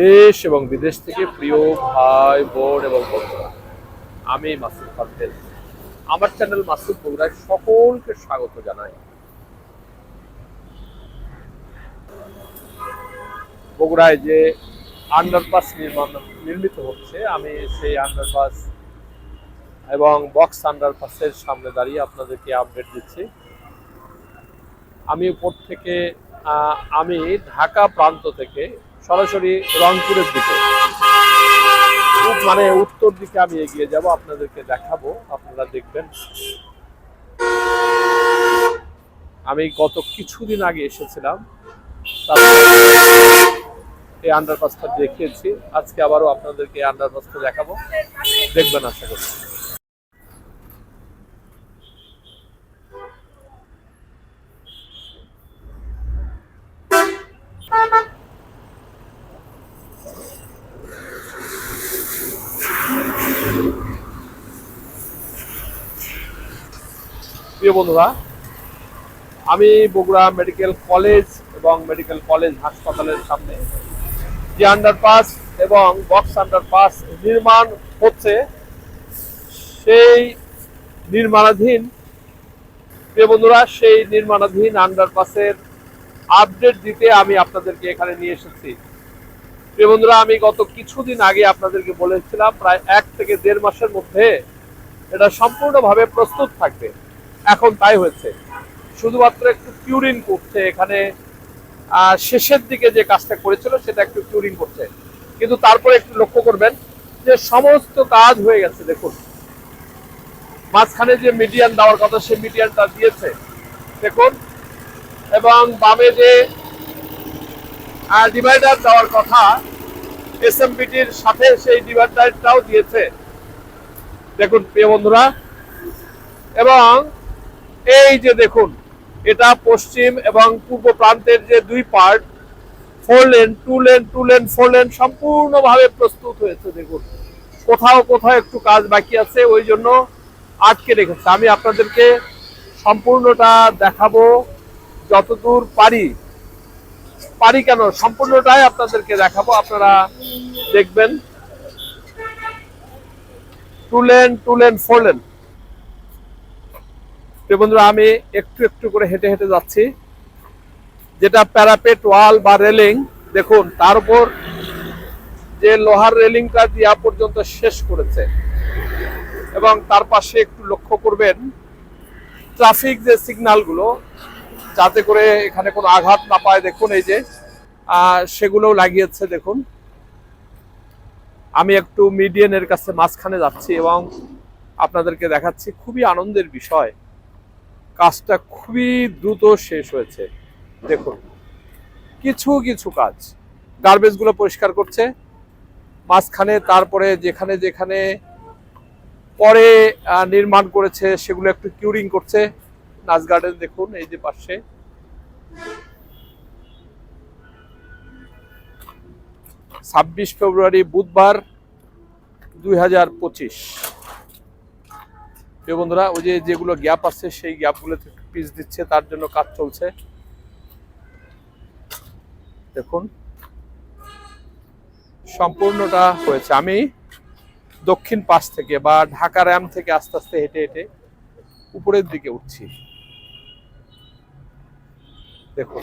দেশ এবং বিদেশ থেকে প্রিয় ভাই, বোন এবং বন্ধুরা, আমি মাসুদ ফারতেল আমার চ্যানেল মাসুদ বগুড়ায় সকলকে স্বাগত জানাই। বগুড়ায় যে আন্ডারপাস নির্মাণ, নির্মিত হচ্ছে, আমি সেই আন্ডারপাস এবং বক্স আন্ডারপাসের সামনে দাঁড়িয়ে আপনাদেরকে আপডেট দিচ্ছি। আমি উপর থেকে আমি ঢাকা প্রান্ত থেকে সরাসরি রংপুরের দিকে। মানে উত্তর দিকে আমি এগিয়ে যাব, আপনাদেরকে দেখাবো, আপনারা দেখবেন। আমি গত কিছুদিন আগে এসেছিলাম এই আন্ডারপাসটা দেখিয়েছি। আজকে আবারও আপনাদেরকে আন্ডারপাসটা দেখাবো। দেখবেন আশা করি প্রিয় বন্ধুরা, আমি বগুড়া মেডিকেল কলেজ এবং মেডিকেল কলেজ হাসপাতালের সামনে যে আন্ডারপাস এবং বক্স আন্ডারপাস নির্মাণ হচ্ছে, সেই নির্মাণাধীন, প্রিয় বন্ধুরা, সেই নির্মাণাধীন আন্ডারপাসের আপডেট দিতে আমি আপনাদেরকে এখানে নিয়ে এসেছি। প্রিয় বন্ধুরা, আমি গত কিছুদিন আগে আপনাদেরকে বলেছিলাম, প্রায় এক থেকে দেড় মাসের মধ্যে এটা সম্পূর্ণভাবে প্রস্তুত থাকবে। এখন তাই হয়েছে। শুধুমাত্র একটু কিউরিং করছে এখানে। শেষের দিকে যে কাজটা করেছিল, সেটা একটু কিউরিং করছে। কিন্তু তারপরে একটু লক্ষ্য করবেন যে সমস্ত কাজ হয়ে গেছে, দেখুন। মাঝখানে যে মিডিয়ান দেওয়ার কথা সে মিডিয়ানটা দিয়েছে। দেখুন। এবং বামে যে ডিভাইডার দেওয়ার কথা এসএমপিটির সাথে সেই ডিভাইডারটাও দিয়েছে। দেখুন, প্রিয় বন্ধুরা। এবং এই যে দেখুন, এটা পশ্চিম এবং পূর্ব প্রান্তের যে দুই part four lane two lane two lane four lane সম্পূর্ণভাবে প্রস্তুত হয়েছে, দেখুন। কোথাও কোথাও একটু কাজ বাকি আছে, ওই জন্য আটকে রেখেছে। আমি আপনাদেরকে সম্পূর্ণটা দেখাবো যতদূর পারি। পারি কেন? সম্পূর্ণটাই আপনাদেরকে দেখাবো, আপনারা দেখবেন। Two lane two lane four lane প্রিয় বন্ধুরা, আমি একটু একটু করে হেঁটে হেঁটে যাচ্ছি। যেটা প্যারাপেট ওয়াল বা রেলিং, দেখুন, তার উপর যে লোহার রেলিংটা দেওয়া পর্যন্ত শেষ করেছে। এবং তার পাশে একটু লক্ষ্য করবেন, ট্রাফিক যে সিগন্যালগুলো যাতে করে এখানে কোনো আঘাত না পায়, দেখুন এই যে সেগুলোও লাগিয়েছে, দেখুন। আমি একটু মিডিয়ানের কাছে মাঝখানে যাচ্ছি এবং আপনাদেরকে দেখাচ্ছি, খুবই আনন্দের বিষয়। কাজটা খুবই দ্রুত শেষ হয়েছে। দেখুন, কিছু কিছু কাজ। গার্বেজগুলো পরিষ্কার করছে। মাঝখানে, তারপরে যেখানে যেখানে পরে নির্মাণ করেছে, সেগুলো একটু কিউরিং করছে। নাচ গার্ডেন দেখুন, এই যে পাশে। ছাব্বিশ ফেব্রুয়ারি বুধবার দুই হাজার পঁচিশ। প্রিয় বন্ধুরা, ওই যে যেগুলো গ্যাপ আছে, সেই গ্যাপগুলোতে পিস দিচ্ছে, তার জন্য কাজ চলছে। দেখুন, সম্পূর্ণটা হয়েছে। আমি দক্ষিণ পাশ থেকে বা ঢাকা র্যাম থেকে আস্তে আস্তে হেঁটে হেঁটে উপরের দিকে উঠছি। দেখুন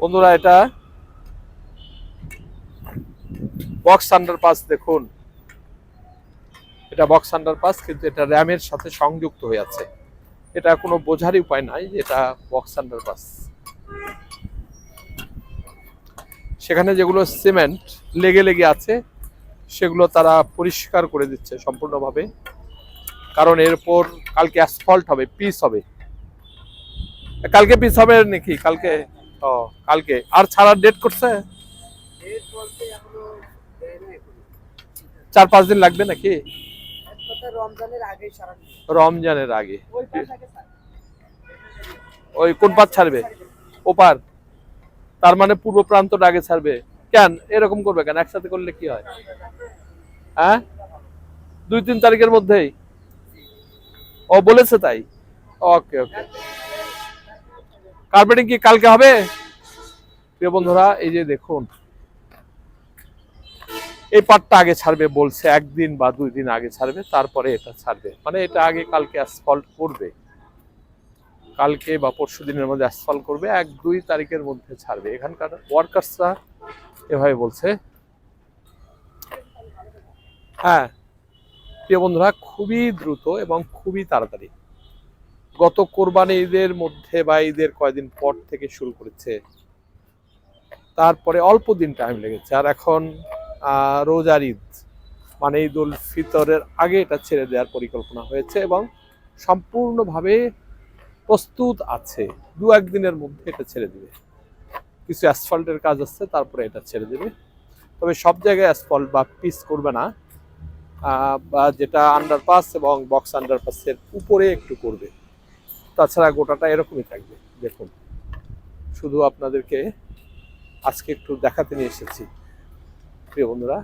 বন্ধুরা, এটা বক্স আন্ডারপাস দেখুন। এটা বক্স আন্ডারপাস কিন্তু এটা র্যামের সাথে সংযুক্ত হয়ে আছে। এটা কোনো বোঝারই উপায় নাই যে এটা বক্স আন্ডারপাস সেখানে যেগুলো সিমেন্ট লেগে লেগে আছে, সেগুলো তারা পরিষ্কার করে দিচ্ছে সম্পূর্ণভাবে। কারণ এরপর কালকে অ্যাসফল্ট হবে পিস হবে। কালকে পিস হবে নাকি? কালকে ও কালকে। আর ছাড়ার ডেট করছে? চার পাঁচ দিন লাগবে নাকি? রমজানের আগে। ওই কোন পাত ছাড়বে? ওপার। তার মানে পূর্ব প্রান্তটা আগে ছাড়বে। কেন? এরকম করবে কেন? একসাথে করলে কি হয়? হ্যাঁ? দুই তিন তারিখের মধ্যেই? ও বলেছে তাই? ওকে ওকে। কার্পেটিং কি কালকে হবে? প্রিয় বন্ধুরা, এই যে দেখুন। এই পাটটা আগে ছাড়বে বলছে, একদিন বা দুই দিন আগে ছাড়বে, তারপরে এটা ছাড়বে। মানে এটা আগে কালকে অ্যাসফল্ট করবে। কালকে বা পরশু দিনের মধ্যে অ্যাসফল্ট করবে, এক, দুই তারিখের মধ্যে ছাড়বে। এখানকার ওয়ার্কার্সরা এভাবে বলছে। হ্যাঁ প্রিয় বন্ধুরা, খুবই দ্রুত এবং খুবই তাড়াতাড়ি। গত কোরবানি ঈদের মধ্যে বা ঈদের কয়দিন পর থেকে শুরু করেছে। তারপরে অল্প দিন টাইম লেগেছে। আর এখন রোজার ঈদ। মানে ঈদ উল ফিতরের আগে এটা ছেড়ে দেওয়ার পরিকল্পনা হয়েছে এবং সম্পূর্ণভাবে প্রস্তুত আছে। দু একদিনের মধ্যে এটা ছেড়ে দিবে। কিছু অ্যাসফল্টের কাজ আছে, তারপরে এটা ছেড়ে দেবে। তবে সব জায়গায় অ্যাসফল্ট বা পিস করবে না। বা যেটা আন্ডারপাস এবং বক্স আন্ডারপাসের উপরে একটু করবে। তাছাড়া গোটাটা এরকমই থাকবে, দেখুন। শুধু আপনাদেরকে আজকে একটু দেখাতে নিয়ে এসেছি। প্রিয় বন্ধুরা,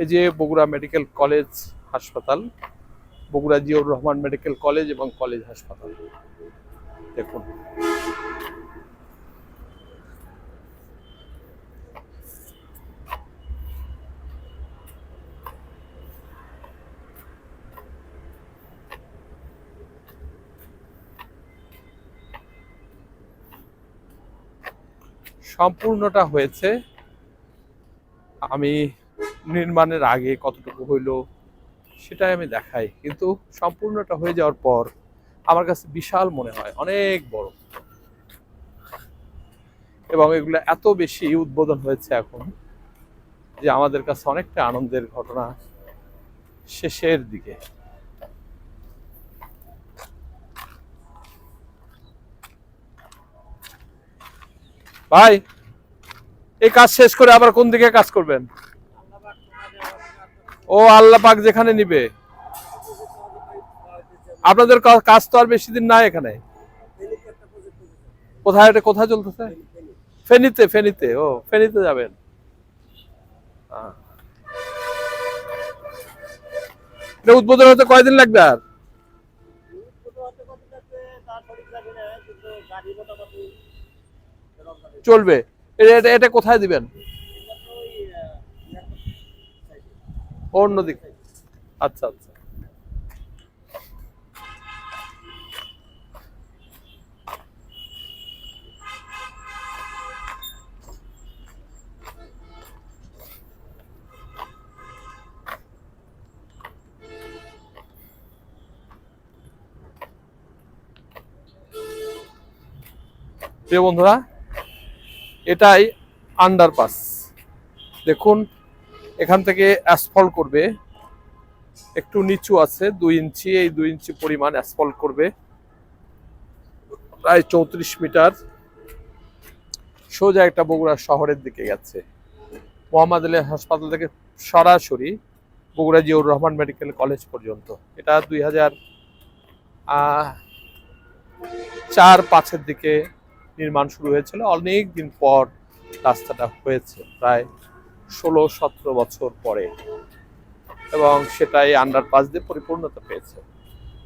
এই যে বগুড়া মেডিকেল কলেজ হাসপাতাল, বগুড়া জিয়র রহমান মেডিকেল কলেজ এবং কলেজ হাসপাতাল। দেখুন। সম্পূর্ণটা হয়েছে আমি নির্মাণের আগে কতটুকু হইল সেটাই আমি দেখাই। কিন্তু সম্পূর্ণটা হয়ে যাওয়ার পর আমার কাছে বিশাল মনে হয়, অনেক বড়। এবং এগুলো এত বেশি উদ্বোধন হয়েছে এখন যে আমাদের কাছে অনেকটা আনন্দের ঘটনা শেষের দিকে। ভাই, এই কাজ শেষ করে আবার কোন দিকে কাজ করবেন? ও আল্লাহ পাক যেখানে নিবে। আপনাদের কাজ তো আর বেশি দিন নাই এখানে। কোথায় এটা, কোথায় চলতেছে? ফেনীতে ফেনীতে, ও, ফেনীতে যাবেন। এটা উদ্বোধন হতে কয়দিন লাগবে আর? চলবে। এটা এটা- কোথায় দিবেন? অন্যদিকে। আচ্ছা আচ্ছা। প্রিয় বন্ধুরা এটাই আন্ডারপাস দেখুন, এখান থেকে অ্যাসফল্ট করবে। একটু নিচু আছে, দুই ইঞ্চি, এই দুই ইঞ্চি পরিমাণ অ্যাসফল্ট করবে। প্রায় চৌত্রিশ মিটার। সোজা একটা বগুড়া শহরের দিকে গেছে। মোহাম্মদ আলী হাসপাতাল থেকে সরাসরি বগুড়া জিয়াউর রহমান মেডিকেল কলেজ পর্যন্ত। এটা দুই হাজার চার পাঁচের দিকে নির্মাণ শুরু হয়েছিল অনেক দিন পর রাস্তাটা হয়েছে, প্রায় ষোলো সতেরো বছর পরে। এবং সেটাই আন্ডারপাস দিয়ে পরিপূর্ণতা পেয়েছে।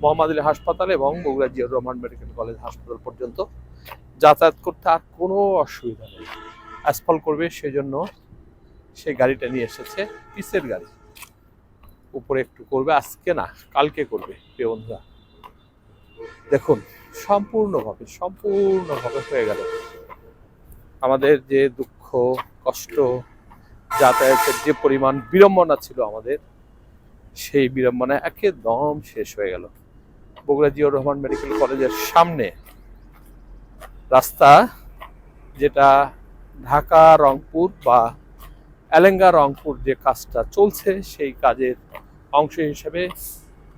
মোহাম্মদ আলী হাসপাতাল এবং বগুড়া জিয়াউর রহমান মেডিকেল কলেজ হাসপাতাল পর্যন্ত যাতায়াত করতে আর কোনো অসুবিধা নেই। অ্যাসফল করবে, সেজন্য সে গাড়িটা নিয়ে এসেছে, পিসের গাড়ি। উপরে একটু করবে, আজকে না, কালকে করবে, প্রিয় বন্ধুরা। দেখুন সম্পূর্ণভাবে সম্পূর্ণভাবে হয়ে গেল। আমাদের যে দুঃখ, কষ্ট, যাতায়াতের যে পরিমাণ বিড়ম্বনা ছিল আমাদের, সেই বিড়ম্বনা একদম শেষ হয়ে গেল। বগুড়া জিয়াউর রহমান মেডিকেল কলেজের সামনে রাস্তা যেটা ঢাকা রংপুর বা এলেঙ্গা রংপুর যে কাজটা চলছে, সেই কাজের অংশ হিসেবে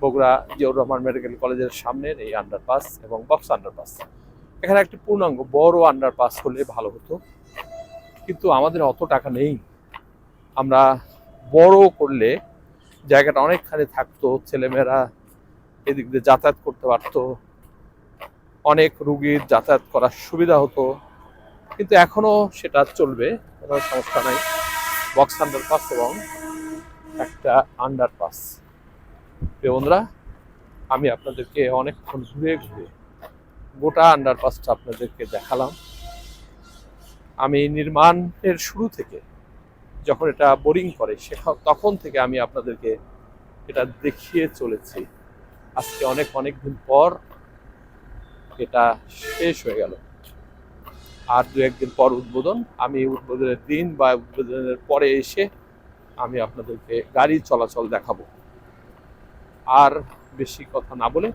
বগুড়া জিয়াউর রহমান মেডিকেল কলেজের সামনের এই আন্ডারপাস এবং বক্স আন্ডারপাস এখানে একটি পূর্ণাঙ্গ বড় আন্ডারপাস হলে ভালো হতো। কিন্তু আমাদের অত টাকা নেই। আমরা বড় করলে জায়গাটা অনেকখানি থাকতো, ছেলেমেয়েরা এদিক দিয়ে যাতায়াত করতে পারতো। অনেক রুগীর যাতায়াত করার সুবিধা হতো। কিন্তু এখনও সেটা চলবে, কোনো সমস্যা নাই। বক্স আন্ডারপাস এবং একটা আন্ডারপাস বন্ধুরা, আমি আপনাদেরকে অনেকক্ষণ ঘুরে ঘুরে গোটা আন্ডারপাসটা আপনাদেরকে দেখালাম। আমি নির্মাণের শুরু থেকে যখন এটা বোরিং করে সেখান তখন থেকে আমি আপনাদেরকে এটা দেখিয়ে চলেছি। আজকে অনেক অনেক দিন পর এটা শেষ হয়ে গেল। আর দু একদিন পর উদ্বোধন, আমি উদ্বোধনের দিন বা উদ্বোধনের পরে এসে আমি আপনাদেরকে গাড়ি চলাচল দেখাবো। আর বেশি কথা না বলে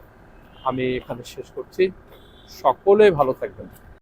আমি এখানে শেষ করছি। সকলে ভালো থাকবেন।